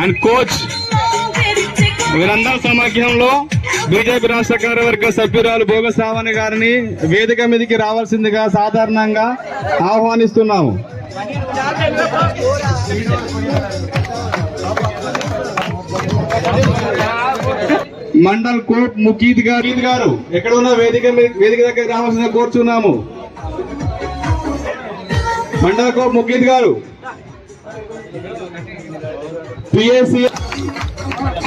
And coach వీరందరి సమాఖ్యంలో BJP రాష్ట్ర కార్యవర్గ సభ్యురాలు భోగ శ్రావణి గారిని వేదిక మీదకి రావాల్సిందిగా సాధారణంగా ఆహ్వానిస్తున్నాము. మండల్ కోట్ ముకీద్ గారు. గారు ఎక్కడ ఉన్న వేదిక వేదిక దగ్గర రావాల్సిందిగా కోరుచున్నాము. మండల్ కోట్ ముకీద్ గారు. పిఎస్సి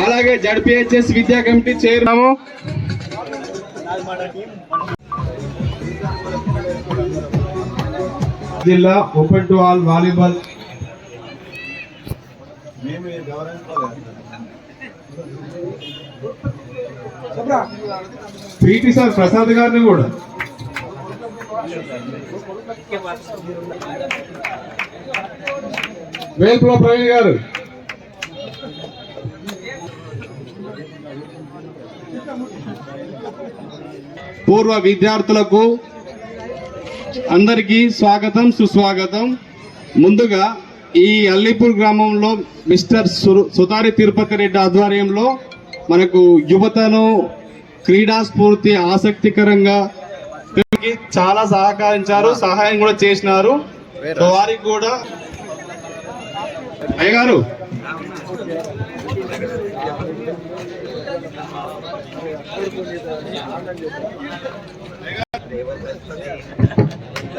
అలాగే జడ్పిహెచ్ఎస్ విద్యా కమిటీ చేరినాము జిల్లా open to all volleyball PT sir Prasad గారిని కూడా. వేల్పుల ప్రవీణ్ గారు. పూర్వ విద్యార్థులకు అందరికీ స్వాగతం సుస్వాగతం. ముందుగా ఈ అల్లిపూర్ గ్రామంలో మిస్టర్ సు- సుతారి తిరుపతి రెడ్డి ఆధ్వర్యంలో మనకు యువతను క్రీడా స్ఫూర్తి ఆసక్తికరంగా చాలా సహకరించారు సహాయం కూడా చేసినారు. వారికి కూడా అయ్యగారు.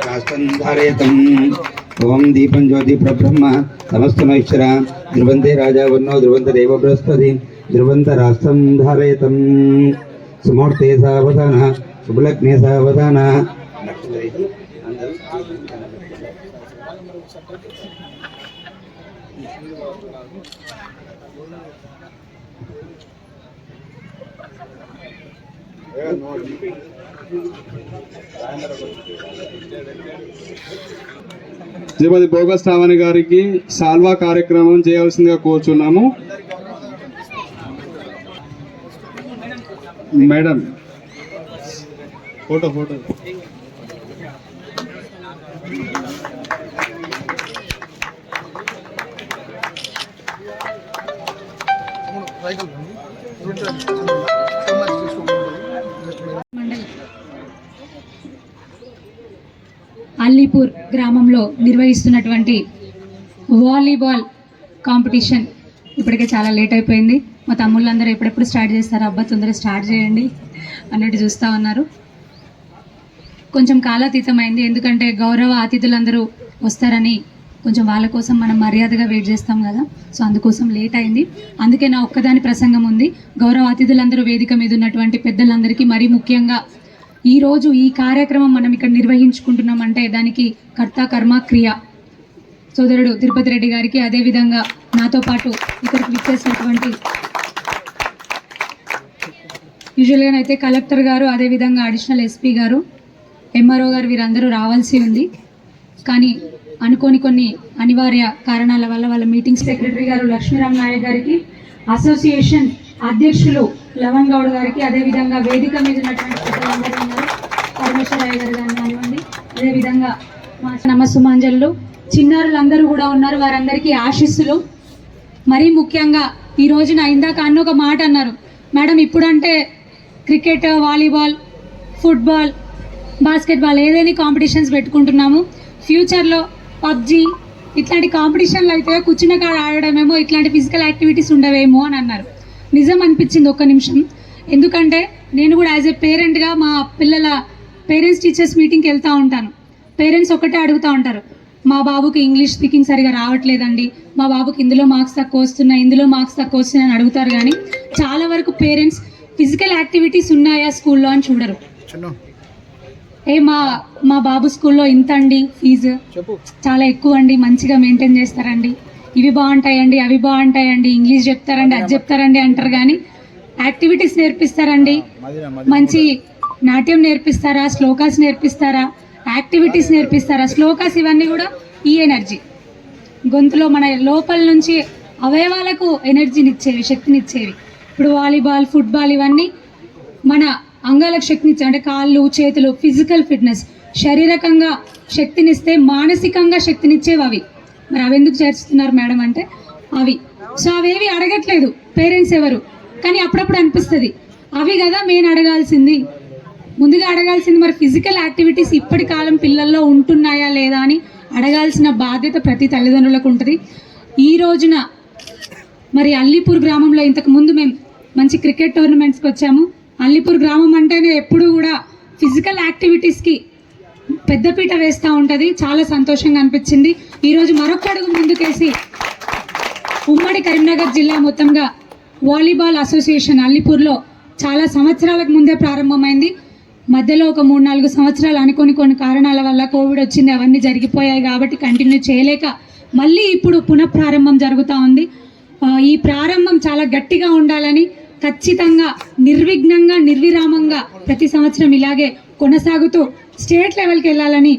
రాష్ట్రం ఓం దీపం జ్యోతి ప్రబ్రహ్మ. నమస్తమైశ్వర ధ్రువంతే రాజా వర్ణో ధ్రువంత దేవ బృహస్పతి ధ్రువంత రాష్ట్రం ధారయతం సుమూర్తి సావధాన శుభలగ్నే సావధాన శ్రీమతి భోగస్వామి గారికి సాల్వా కార్యక్రమం చేయాల్సిందిగా కోరుచున్నాము. మేడం. Photo photo. అల్లీపూర్ గ్రామంలో నిర్వహిస్తున్నటువంటి వాలీబాల్ కాంపిటీషన్ ఇప్పటికే చాలా లేట్ అయిపోయింది. మా తమ్ముళ్ళందరూ ఎప్పుడెప్పుడు స్టార్ట్ చేస్తారు? అబ్బా తొందరగా స్టార్ట్ చేయండి అన్నట్టు చూస్తూ ఉన్నారు. కొంచెం కాలాతీతమైంది. ఎందుకంటే గౌరవ అతిథులందరూ వస్తారని కొంచెం వాళ్ళ కోసం మనం మర్యాదగా వెయిట్ చేస్తాం కదా. సో అందుకోసం లేట్ అయింది. అందుకే నా ఒక్కదాని ప్రసంగం ఉంది. గౌరవ అతిథులందరూ వేదిక మీద ఉన్నటువంటి పెద్దలందరికీ మరీ ముఖ్యంగా ఈరోజు ఈ కార్యక్రమం మనం ఇక్కడ నిర్వహించుకుంటున్నాం అంటే దానికి కర్త కర్మ క్రియ. సోదరుడు తిరుపతి రెడ్డి గారికి అదేవిధంగా నాతో పాటు ఇక్కడికి విచ్చేసినటువంటి యూజువల్గా అయితే కలెక్టర్ గారు అదేవిధంగా అడిషనల్ ఎస్పీ గారు ఎంఆర్ఓ గారు వీరందరూ రావాల్సి ఉంది. కానీ అనుకోని కొన్ని అనివార్య కారణాల వల్ల వాళ్ళ మీటింగ్ సెక్రటరీ గారు లక్ష్మీరామ్ నాయక్ గారికి అసోసియేషన్ అధ్యక్షులు లవన్ గౌడ్ గారికి అదేవిధంగా వేదిక మీద ఉన్నటువంటి పెద్దలందరూ గారు గారిని కానివ్వండి అదేవిధంగా మా నమస్సుమాంజలు చిన్నారులందరూ కూడా ఉన్నారు. వారందరికీ ఆశీస్సులు. మరీ ముఖ్యంగా ఈ రోజున ఇందాక అన్న ఒక మాట అన్నారు. మేడం ఇప్పుడంటే క్రికెట్ వాలీబాల్ ఫుట్బాల్ బాస్కెట్బాల్ ఏదైనా కాంపిటీషన్స్ పెట్టుకుంటున్నాము. ఫ్యూచర్లో పబ్జి ఇట్లాంటి కాంపిటీషన్లు అయితే కూర్చున్న కాడ ఆడడమేమో ఇట్లాంటి ఫిజికల్ యాక్టివిటీస్ ఉండవేమో అని అన్నారు. నిజం అనిపించింది ఒక్క నిమిషం. ఎందుకంటే నేను కూడా యాజ్ ఎ పేరెంట్గా మా పిల్లల పేరెంట్స్ టీచర్స్ మీటింగ్కి వెళ్తూ ఉంటాను. పేరెంట్స్ ఒకటే అడుగుతూ ఉంటారు మా బాబుకి ఇంగ్లీష్ స్పీకింగ్ సరిగా రావట్లేదండి. మా బాబుకి ఇందులో మార్క్స్ తక్కువ వస్తున్నాయి ఇందులో మార్క్స్ తక్కువ వస్తున్నాయి అని అడుగుతారు కానీ చాలా వరకు పేరెంట్స్ ఫిజికల్ యాక్టివిటీస్ ఉన్నాయా స్కూల్లో అని చూడరు. ఏ మా మా బాబు స్కూల్లో ఇంత అండి ఫీజు? చాలా ఎక్కువ అండి మంచిగా మెయింటైన్ చేస్తారండి. ఇవి బాగుంటాయండి అవి బాగుంటాయండి ఇంగ్లీష్ చెప్తారండి అది చెప్తారండి అంటారు కానీ యాక్టివిటీస్ నేర్పిస్తారండి. మంచి నాట్యం నేర్పిస్తారా శ్లోకాస్ నేర్పిస్తారా యాక్టివిటీస్ నేర్పిస్తారా? శ్లోకాస్ ఇవన్నీ కూడా ఈ ఎనర్జీ. గొంతులో మన లోపల నుంచి అవయవాలకు ఎనర్జీనిచ్చేవి శక్తినిచ్చేవి. ఇప్పుడు వాలీబాల్ ఫుట్బాల్ ఇవన్నీ మన అంగాలకు శక్తినిచ్చే అంటే కాళ్ళు చేతులు ఫిజికల్ ఫిట్నెస్ శారీరకంగా శక్తినిస్తే మానసికంగా శక్తినిచ్చేవి అవి మరి అవి ఎందుకు చేర్చుతున్నారు మేడం అంటే అవి. సో అవేవి అడగట్లేదు పేరెంట్స్ ఎవరు. కానీ అప్పుడప్పుడు అనిపిస్తుంది. అవి కదా మెయిన్ అడగాల్సింది. ముందుగా అడగాల్సింది మరి ఫిజికల్ యాక్టివిటీస్ ఇప్పటి కాలం పిల్లల్లో ఉంటున్నాయా లేదా అని అడగాల్సిన బాధ్యత ప్రతి తల్లిదండ్రులకు ఉంటుంది. ఈ రోజున మరి అల్లీపూర్ గ్రామంలో ఇంతకు ముందు మేము మంచి క్రికెట్ టోర్నమెంట్స్కి వచ్చాము. అల్లీపూర్ గ్రామం అంటేనే ఎప్పుడు కూడా ఫిజికల్ యాక్టివిటీస్కి పెద్దపీట వేస్తూ ఉంటుంది. చాలా సంతోషంగా అనిపించింది. ఈరోజు మరొక అడుగు ముందుకేసి ఉమ్మడి కరీంనగర్ జిల్లా మొత్తంగా వాలీబాల్ అసోసియేషన్ అల్లిపూర్లో చాలా సంవత్సరాలకు ముందే ప్రారంభమైంది. మధ్యలో ఒక మూడు నాలుగు సంవత్సరాలు అనుకోని కొన్ని కారణాల వల్ల కోవిడ్ వచ్చింది. అవన్నీ జరిగిపోయాయి కాబట్టి కంటిన్యూ చేయలేక మళ్ళీ ఇప్పుడు పునఃప్రారంభం జరుగుతూ ఉంది. ఈ ప్రారంభం చాలా గట్టిగా ఉండాలని ఖచ్చితంగా నిర్విఘ్నంగా నిర్విరామంగా ప్రతి సంవత్సరం ఇలాగే కొనసాగుతూ స్టేట్ లెవెల్కి వెళ్ళాలని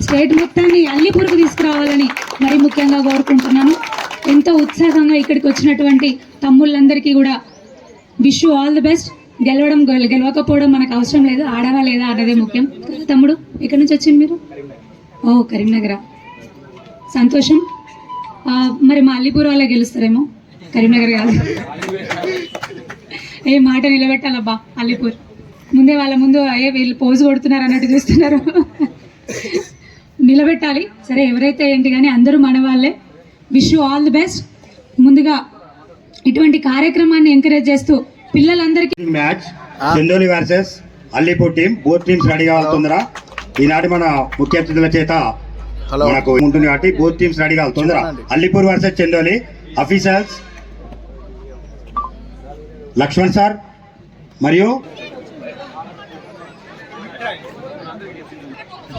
స్టేట్ మొత్తాన్ని అల్లిపూర్కు తీసుకురావాలని మరి ముఖ్యంగా కోరుకుంటున్నాను. ఎంతో ఉత్సాహంగా ఇక్కడికి వచ్చినటువంటి తమ్ముళ్ళందరికీ కూడా విష్ ఆల్ ది బెస్ట్. గెలవడం గెల- గెలవకపోవడం మనకు అవసరం లేదు. ఆడవా లేదా అన్నదే ముఖ్యం. తమ్ముడు ఎక్కడి నుంచి వచ్చింది మీరు? ఓ కరీంనగర్. సంతోషం. మరి మా అల్లిపూర్ వాళ్ళే గెలుస్తారేమో? కరీంనగర్ కాదు. ఏ మాట నిలబెట్టాలబ్బా అల్లిపూర్. ముందే వాళ్ళ ముందు అయ్యే వీళ్ళు పోజు కొడుతున్నారు అన్నట్టు చూస్తున్నారు. నిలబెట్టాలి. సరే ఎవరైతే ఏంటి కానీ అందరూ మన వాళ్ళే. విష్ ఆల్ ది బెస్ట్ ముందుగా ఇటువంటి కార్యక్రమాన్ని ఎంకరేజ్ చేస్తూ పిల్లలందరికీ match Chandoli versus Allipur team both teams ready కావాలందరా ఈనాటి మన ముఖ్య అతిథుల చేత మనకు ఉంటుంది కాబట్టి బోత్ టీమ్స్ రెడీ కావాలి తొందర Allipur versus Chandoli officials Laxman sir మరియు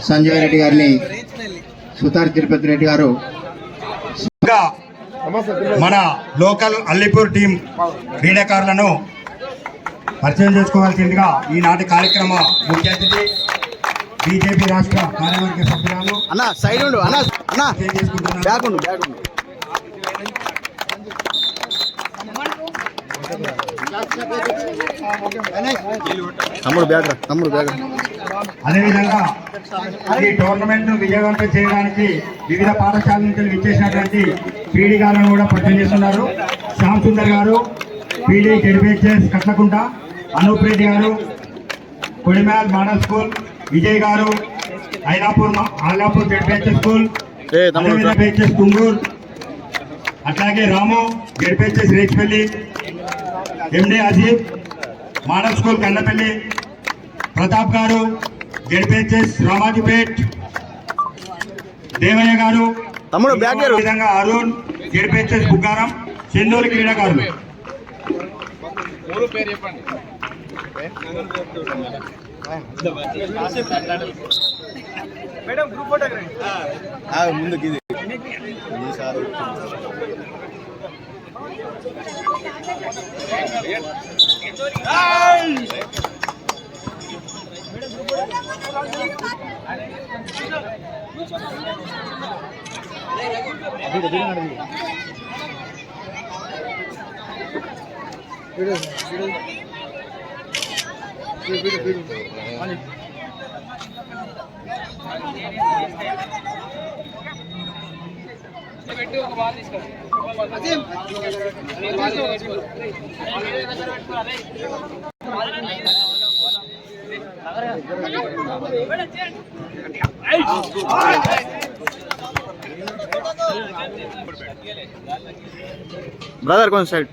సంజయ్ రెడ్డి గారిని సుతార్ తిరుపతి రెడ్డి గారు. మన లోకల్ అల్లీపూర్ టీం క్రీడాకారులను పరిచయం చేసుకోవాల్సిందిగా ఈనాటి కార్యక్రమ ముఖ్య అతిథి బీజేపీ రాష్ట్ర కార్యవర్గ సభ్యురాలు అన్న సైడ్ ఉండు అన్న అన్న. పరిచయం చేసుకుంటున్నారు. బ్యాక్ ఉండు బ్యాక్ ఉండు. తమ్ముడు బ్యాక్ రా తమ్ముడు బ్యాక్ రా. అదేవిధంగా ఈ టోర్నమెంట్ విజయవంతం చేయడానికి వివిధ పాఠశాలల నుంచి విచ్చేసినటువంటి క్రీడిగాలను కూడా పరిచయం చేస్తున్నారు. శ్యామ్ సుందర్ గారు పీడీ జెడ్పిహెచ్ఎస్ కట్లకుంట అనూప్ రెడ్డి గారు కొడిమేల్ మోడల్ స్కూల్ విజయ్ గారు ఐలాపూర్ ఐలాపూర్ జెడ్పిహెచ్ఎస్ స్కూల్ తుంగూర్ అట్లాగే Ramu ZPHS Rechipalli MD Ajeeb model school Kannapalli Pratap గారు జెడ్పిహెచ్ఎస్ రామాజీపేట్ దేవయ్య గారు తమ్ముడు బ్యాక్ విధంగా అరుణ్ జెడ్పిహెచ్ఎస్ బుగ్గారం చెందూరు క్రీడాకారులు. ముందుకు ఇది బ్రదర్ కొంచెం సైడ్